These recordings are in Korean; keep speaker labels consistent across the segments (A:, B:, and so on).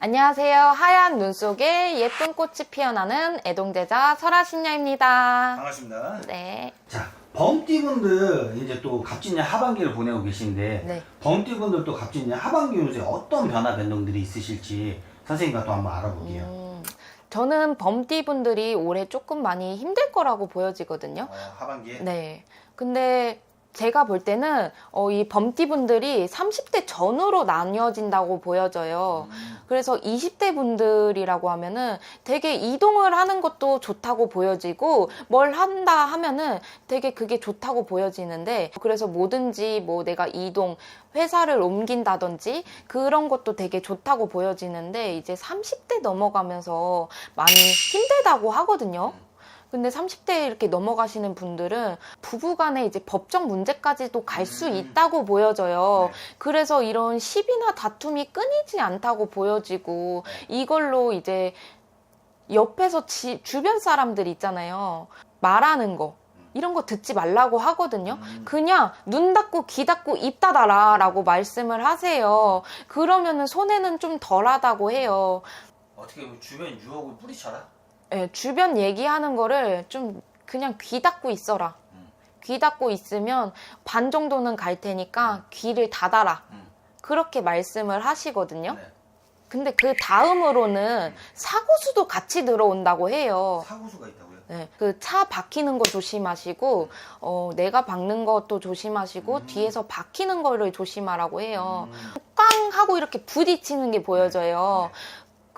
A: 안녕하세요. 하얀 눈 속에 예쁜 꽃이 피어나는 애동제자 설아신녀입니다.
B: 반갑습니다.
A: 네.
B: 자, 범띠분들 이제 또 갑진년 하반기를 보내고 계신데
A: 네.
B: 범띠분들 또 갑진년 하반기 운세 어떤 변화 변동들이 있으실지 선생님과 또 한번 알아볼게요.
A: 음, 저는 범띠분들이 올해 조금 많이 힘들 거라고 보여지거든요.
B: 어, 하반기에
A: 네. 근데 제가 볼 때는 어, 이 범띠분들이 30대 전후로 나뉘어진다고 보여져요.
B: 음,
A: 그래서 20대 분들이라고 하면은 되게 이동을 하는 것도 좋다고 보여지고 뭘 한다 하면은 되게 그게 좋다고 보여지는데 그래서 뭐든지 뭐 내가 이동, 회사를 옮긴다든지 그런 것도 되게 좋다고 보여지는데 이제 30대 넘어가면서 많이 힘들다고 하거든요. 근데 30대에 이렇게 넘어가시는 분들은 부부간에 이제 법적 문제까지도 갈수
B: 음.
A: 있다고 보여져요.
B: 네.
A: 그래서 이런 시비나 다툼이 끊이지 않다고 보여지고 이걸로 이제 옆에서 지- 주변 사람들 있잖아요. 말하는 거. 이런 거 듣지 말라고 하거든요.
B: 음.
A: 그냥 눈 닫고 귀 닫고 입 닫아라 라고 말씀을 하세요. 그러면은 손해는 좀 덜하다고 해요.
B: 어떻게 보면 주변 유혹을 뿌리쳐라?
A: 예, 주변 얘기하는 거를 좀 그냥 귀 닫고 있어라.
B: 음.
A: 귀 닫고 있으면 반 정도는 갈 테니까 귀를 닫아라.
B: 음.
A: 그렇게 말씀을 하시거든요.
B: 네.
A: 근데 그 다음으로는 사고수도 같이 들어온다고 해요.
B: 사고수가 있다고요?
A: 네, 그 차 박히는 거 조심하시고, 어, 내가 박는 것도 조심하시고,
B: 음.
A: 뒤에서 박히는 거를 조심하라고 해요.
B: 음.
A: 꽝 하고 이렇게 부딪히는 게 보여져요.
B: 네.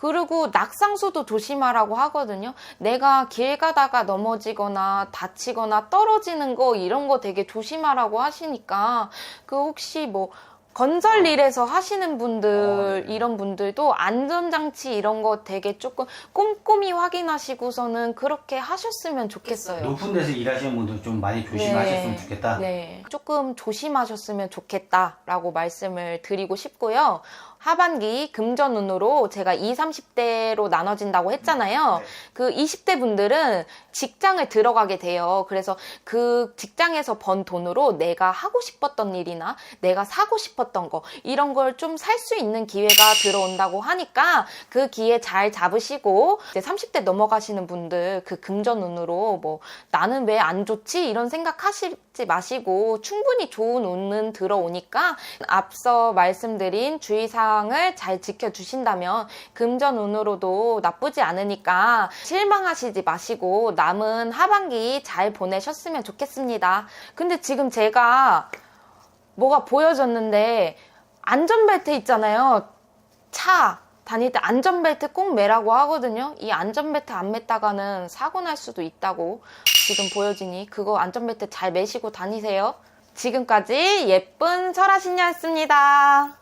A: 그리고 낙상수도 조심하라고 하거든요. 내가 길 가다가 넘어지거나 다치거나 떨어지는 거 이런 거 되게 조심하라고 하시니까 그 혹시 뭐 건설 일에서 하시는 분들
B: 어, 네.
A: 이런 분들도 안전장치 이런 거 되게 조금 꼼꼼히 확인하시고서는 그렇게 하셨으면 좋겠어요.
B: 높은 데서 일하시는 분들 좀 많이 조심하셨으면
A: 네.
B: 좋겠다.
A: 네. 조금 조심하셨으면 좋겠다라고 말씀을 드리고 싶고요. 하반기 금전 운으로 제가 20, 30대로 나눠진다고 했잖아요.
B: 네.
A: 그 20대 분들은 직장을 들어가게 돼요. 그래서 그 직장에서 번 돈으로 내가 하고 싶었던 일이나 내가 사고 싶었던 거 이런 걸 좀 살 수 있는 기회가 들어온다고 하니까 그 기회 잘 잡으시고 이제 30대 넘어가시는 분들 그 금전 운으로 뭐 나는 왜 안 좋지 이런 생각하시지 마시고 충분히 좋은 운은 들어오니까 앞서 말씀드린 주의사항 을 잘 지켜주신다면 금전운으로도 나쁘지 않으니까 실망하시지 마시고 남은 하반기 잘 보내셨으면 좋겠습니다. 근데 지금 제가 뭐가 보여졌는데 안전벨트 있잖아요. 차 다닐 때 안전벨트 꼭 매라고 하거든요. 이 안전벨트 안 맸다가는 사고 날 수도 있다고 지금 보여지니 그거 안전벨트 잘 매시고 다니세요. 지금까지 예쁜 설아신녀였습니다.